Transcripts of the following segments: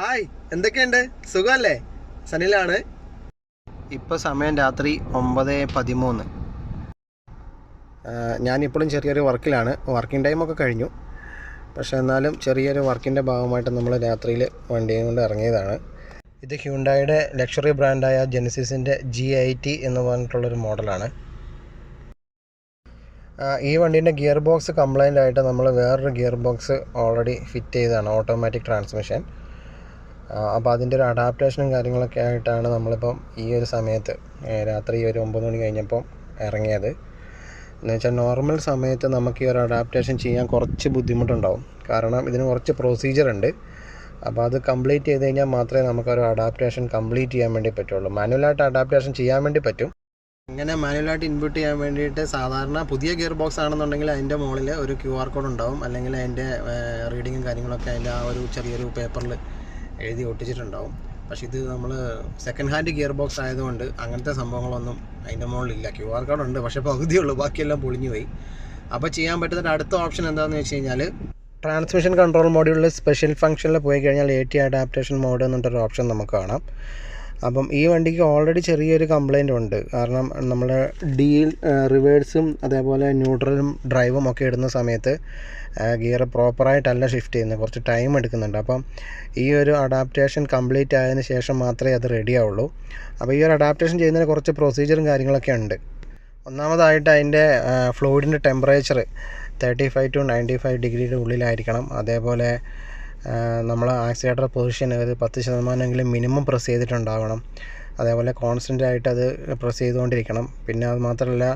Hi എന്തൊക്കെയുണ്ട്? സുഖമല്ലേ? സനിലാണ്. ഇപ്പോൾ സമയം രാത്രി ഒമ്പത് പതിമൂന്ന്. ഞാനിപ്പോഴും ചെറിയൊരു വർക്കിലാണ്. വർക്കിംഗ് ടൈമൊക്കെ കഴിഞ്ഞു. പക്ഷെ എന്നാലും ചെറിയൊരു വർക്കിന്റെ ഭാഗമായിട്ട് നമ്മൾ രാത്രിയിൽ വണ്ടിയും കൊണ്ട് ഇറങ്ങിയതാണ്. ഇത് ഹ്യൂണ്ടായുടെ ലക്ഷറി ബ്രാൻഡായ ജെനസിസിന്റെ ജി ഐ ടി എന്ന് പറഞ്ഞിട്ടുള്ളൊരു മോഡലാണ്. ഈ വണ്ടീന്റെ ഗിയർ ബോക്സ് കംപ്ലൈന്റ് ആയിട്ട് നമ്മൾ വേറൊരു ഗിയർ ബോക്സ് ഓൾറെഡി ഫിറ്റ് ചെയ്തതാണ് ഓട്ടോമാറ്റിക് ട്രാൻസ്മിഷൻ. അപ്പോൾ അതിന്റെ ഒരു അഡാപ്റ്റേഷനും കാര്യങ്ങളൊക്കെ ആയിട്ടാണ് നമ്മളിപ്പം ഈ ഒരു സമയത്ത് രാത്രി ഒരു ഒമ്പത് മണി കഴിഞ്ഞപ്പം ഇറങ്ങിയത് എന്ന് വെച്ചാൽ നോർമൽ സമയത്ത് നമുക്ക് ഈ ഒരു അഡാപ്റ്റേഷൻ ചെയ്യാൻ കുറച്ച് ബുദ്ധിമുട്ടുണ്ടാവും. കാരണം ഇതിന് കുറച്ച് പ്രൊസീജിയർ ഉണ്ട്. അപ്പോൾ അത് കംപ്ലീറ്റ് ചെയ്ത് കഴിഞ്ഞാൽ മാത്രമേ നമുക്ക് ഒരു അഡാപ്റ്റേഷൻ കംപ്ലീറ്റ് ചെയ്യാൻ വേണ്ടി പറ്റുള്ളൂ. മാനുവലായിട്ട് അഡാപ്റ്റേഷൻ ചെയ്യാൻ വേണ്ടി പറ്റും. ഇങ്ങനെ മാനുവലായിട്ട് ഇൻപുട്ട് ചെയ്യാൻ വേണ്ടിയിട്ട് സാധാരണ പുതിയ ഗിയർ ബോക്സ് ആണെന്നുണ്ടെങ്കിൽ അതിന്റെ മുകളിൽ ഒരു ക്യു ആർ കോഡ് ഉണ്ടാവും. അല്ലെങ്കിൽ അതിന്റെ റീഡിങ്ങും കാര്യങ്ങളൊക്കെ അതിന്റെ ആ ഒരു ചെറിയൊരു പേപ്പറിൽ എഴുതി ഒട്ടിച്ചിട്ടുണ്ടാവും. പക്ഷെ ഇത് നമ്മൾ സെക്കൻഡ് ഹാൻഡ് ഗിയർ ബോക്സ് ആയതുകൊണ്ട് അങ്ങനത്തെ സംഭവങ്ങളൊന്നും അതിന്റെ മുകളിലില്ല. ക്യു ആർ കോഡ് ഉണ്ട് പക്ഷേ പകുതിയുള്ളൂ. ബാക്കിയെല്ലാം പൊളിഞ്ഞു പോയി അപ്പോൾ ചെയ്യാൻ പറ്റുന്ന അടുത്ത ഓപ്ഷൻ എന്താണെന്ന് വെച്ച് കഴിഞ്ഞാൽ ട്രാൻസ്മിഷൻ കൺട്രോൾ മോഡ്യൂളിൽ സ്പെഷ്യൽ ഫംഗ്ഷനിൽ പോയി കഴിഞ്ഞാൽ എ ടി അഡാപ്റ്റേഷൻ മോഡ് എന്നിട്ടൊരു ഓപ്ഷൻ നമുക്ക് കാണാം. അപ്പം ഈ വണ്ടിക്ക് ഓൾറെഡി ചെറിയൊരു കംപ്ലൈന്റ് ഉണ്ട്. കാരണം നമ്മുടെ ഡീൽ റിവേഴ്സും അതേപോലെ ന്യൂട്രലും ഡ്രൈവും ഒക്കെ ഇടുന്ന സമയത്ത് ഗിയർ പ്രോപ്പറായിട്ടല്ല ഷിഫ്റ്റ് ചെയ്യുന്നത്. കുറച്ച് ടൈം എടുക്കുന്നുണ്ട്. അപ്പം ഈ ഒരു അഡാപ്റ്റേഷൻ കംപ്ലീറ്റ് ആയതിന് ശേഷം മാത്രമേ അത് റെഡി ആവുള്ളൂ. അപ്പോൾ ഈ ഒരു അഡാപ്റ്റേഷൻ ചെയ്യുന്നതിന് കുറച്ച് പ്രൊസീജിയറും കാര്യങ്ങളൊക്കെ ഉണ്ട്. ഒന്നാമതായിട്ട് അതിന്റെ ഫ്ലൂയിഡിന്റെ temperature thirty five to ninety five ഡിഗ്രിയുടെ ഉള്ളിലായിരിക്കണം. അതേപോലെ നമ്മൾ ആക്സിലേറ്റർ പൊസിഷൻ ഒരു പത്ത് ശതമാനമെങ്കിലും മിനിമം പ്രസ് ചെയ്തിട്ടുണ്ടാവണം. അതേപോലെ കോൺസ്റ്റന്റ് ആയിട്ട് അത് പ്രസ് ചെയ്തുകൊണ്ടിരിക്കണം. പിന്നെ അത് മാത്രമല്ല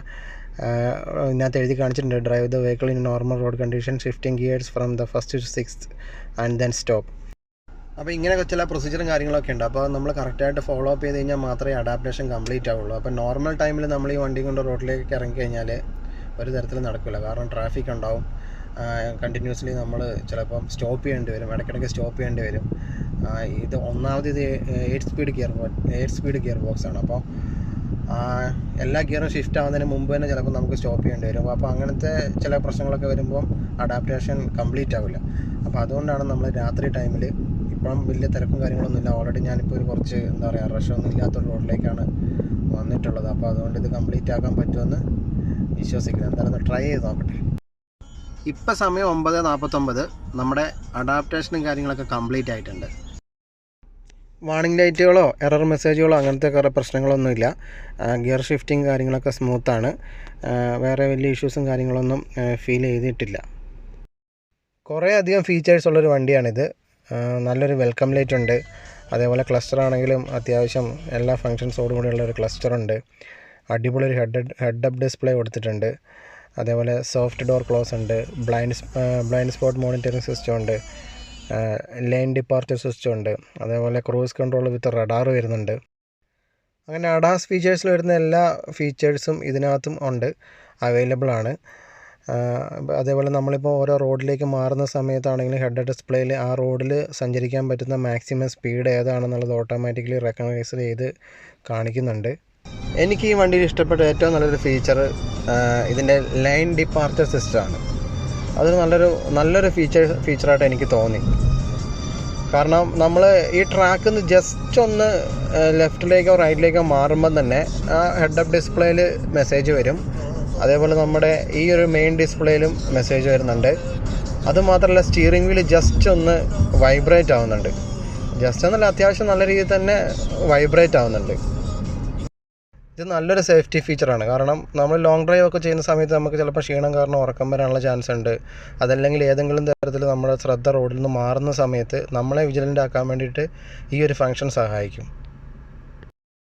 ഇതിനകത്ത് എഴുതി കാണിച്ചിട്ടുണ്ട് drive the vehicle in normal road condition shifting gears from the first to six and then stop അപ്പോൾ ഇങ്ങനെ ചില പ്രൊസീജിയറും കാര്യങ്ങളൊക്കെ ഉണ്ട്. അപ്പോൾ നമ്മൾ കറക്റ്റായിട്ട് ഫോളോ അപ്പ് ചെയ്ത് കഴിഞ്ഞാൽ മാത്രമേ അഡാപ്റ്റേഷൻ കംപ്ലീറ്റ് ആവുള്ളൂ. അപ്പോൾ നോർമൽ ടൈമിൽ നമ്മൾ ഈ വണ്ടി കൊണ്ട് റോഡിലേക്ക് ഇറങ്ങി കഴിഞ്ഞാൽ ഒരു തരത്തിലും നടക്കില്ല കാരണം ട്രാഫിക് ഉണ്ടാവും. കണ്ടിന്യൂസ്ലി നമ്മൾ ചിലപ്പം സ്റ്റോപ്പ് ചെയ്യേണ്ടി വരും. ഇടയ്ക്കിടയ്ക്ക് സ്റ്റോപ്പ് ചെയ്യേണ്ടി വരും. ഇത് ഒന്നാമത് ഇത് eight speed gear eight speed gear box ആണ്. അപ്പോൾ എല്ലാ ഗിയറും ഷിഫ്റ്റ് ആവുന്നതിന് മുമ്പ് തന്നെ ചിലപ്പോൾ നമുക്ക് സ്റ്റോപ്പ് ചെയ്യേണ്ടി വരും. അപ്പോൾ അങ്ങനത്തെ ചില പ്രശ്നങ്ങളൊക്കെ വരുമ്പം അഡാപ്റ്റേഷൻ കംപ്ലീറ്റ് ആവില്ല. അപ്പോൾ അതുകൊണ്ടാണ് നമ്മൾ രാത്രി ടൈമിൽ ഇപ്പം വലിയ തിരക്കും കാര്യങ്ങളൊന്നുമില്ല ഓൾറെഡി ഞാനിപ്പോൾ ഒരു കുറച്ച് എന്താ പറയുക റഷൊന്നും ഇല്ലാത്ത റോഡിലേക്കാണ് വന്നിട്ടുള്ളത്. അപ്പോൾ അതുകൊണ്ട് ഇത് കംപ്ലീറ്റ് ആക്കാൻ പറ്റുമെന്ന് വിശ്വസിക്കുന്നു. എന്തായാലും ഒന്ന് ട്രൈ ചെയ്ത് നോക്കട്ടെ. ഇപ്പം സമയം ഒമ്പത് നാൽപ്പത്തൊമ്പത് നമ്മുടെ അഡാപ്റ്റേഷനും കാര്യങ്ങളൊക്കെ കംപ്ലീറ്റ് ആയിട്ടുണ്ട്. വാണിംഗ് ലൈറ്റുകളോ എറർ മെസ്സേജുകളോ അങ്ങനത്തെ കുറേ പ്രശ്നങ്ങളൊന്നുമില്ല. ഗിയർ ഷിഫ്റ്റിംഗ് കാര്യങ്ങളൊക്കെ സ്മൂത്താണ് വേറെ വലിയ ഇഷ്യൂസും കാര്യങ്ങളൊന്നും ഫീൽ ചെയ്തിട്ടില്ല. കുറേ അധികം ഫീച്ചേഴ്സ് ഉള്ളൊരു വണ്ടിയാണിത്. നല്ലൊരു വെൽക്കം ലൈറ്റ് ഉണ്ട്. അതേപോലെ ക്ലസ്റ്റർ ആണെങ്കിലും അത്യാവശ്യം എല്ലാ ഫങ്ഷൻസോടുകൂടിയുള്ള ഒരു ക്ലസ്റ്റർ ഉണ്ട്. അടിപൊളി ഒരു ഹെഡ് ഹെഡ് അപ്പ് ഡിസ്പ്ലേ കൊടുത്തിട്ടുണ്ട്. അതേപോലെ സോഫ്റ്റ് ഡോർ ക്ലോസ് ഉണ്ട് blind blind spot monitoring system ഉണ്ട് ലൈൻ ഡിപ്പാർച്ചർ സിസ്റ്റം ഉണ്ട് അതേപോലെ ക്രൂസ് കൺട്രോൾ വിത്ത് റഡാർ വരുന്നുണ്ട്. അങ്ങനെ അഡാസ് ഫീച്ചേഴ്സിൽ വരുന്ന എല്ലാ ഫീച്ചേഴ്സും ഇതിനകത്തും ഉണ്ട് അവൈലബിൾ ആണ്. അതേപോലെ നമ്മളിപ്പോൾ ഓരോ റോഡിലേക്ക് മാറുന്ന സമയത്താണെങ്കിലും ഹെഡ് ഡിസ്പ്ലേയിൽ ആ റോഡിൽ സഞ്ചരിക്കാൻ പറ്റുന്ന മാക്സിമം സ്പീഡ് ഏതാണെന്നുള്ളത് ഓട്ടോമാറ്റിക്കലി റെക്കഗ്നൈസ് ചെയ്ത് കാണിക്കുന്നുണ്ട്. എനിക്ക് ഈ വണ്ടിയിൽ ഇഷ്ടപ്പെട്ട ഏറ്റവും നല്ലൊരു ഫീച്ചർ ഇതിന്റെ ലൈൻ ഡിപ്പാർച്ചർ സിസ്റ്റമാണ് അതൊരു നല്ലൊരു നല്ലൊരു ഫീച്ചർ ഫീച്ചറായിട്ട് എനിക്ക് തോന്നി. കാരണം നമ്മൾ ഈ ട്രാക്കിൽ നിന്ന് ജസ്റ്റ് ഒന്ന് ലെഫ്റ്റിലേക്കോ റൈറ്റിലേക്കോ മാറുമ്പം തന്നെ ആ ഹെഡ് അപ്പ് ഡിസ്പ്ലേയിൽ മെസ്സേജ് വരും. അതേപോലെ നമ്മുടെ ഈ ഒരു മെയിൻ ഡിസ്പ്ലേയിലും മെസ്സേജ് വരുന്നുണ്ട്. അതുമാത്രമല്ല സ്റ്റിയറിംഗ് വീൽ ജസ്റ്റ് ഒന്ന് വൈബ്രേറ്റ് ആവുന്നുണ്ട്. ജസ്റ്റ് എന്നല്ല അത്യാവശ്യം നല്ല രീതിയിൽ തന്നെ വൈബ്രേറ്റ് ആവുന്നുണ്ട്. ഇത് നല്ലൊരു സേഫ്റ്റി ഫീച്ചറാണ് കാരണം നമ്മൾ ലോങ് ഡ്രൈവ് ഒക്കെ ചെയ്യുന്ന സമയത്ത് നമുക്ക് ചിലപ്പോൾ ക്ഷീണം കാരണം ഉറക്കം വരാനുള്ള ചാൻസ് ഉണ്ട്. അതല്ലെങ്കിൽ ഏതെങ്കിലും തരത്തിൽ നമ്മുടെ ശ്രദ്ധ റോഡിൽ നിന്ന് മാറുന്ന സമയത്ത് നമ്മളെ വിജിലന്റ് ആക്കാൻ വേണ്ടിയിട്ട് ഈ ഒരു ഫംഗ്ഷൻ സഹായിക്കും.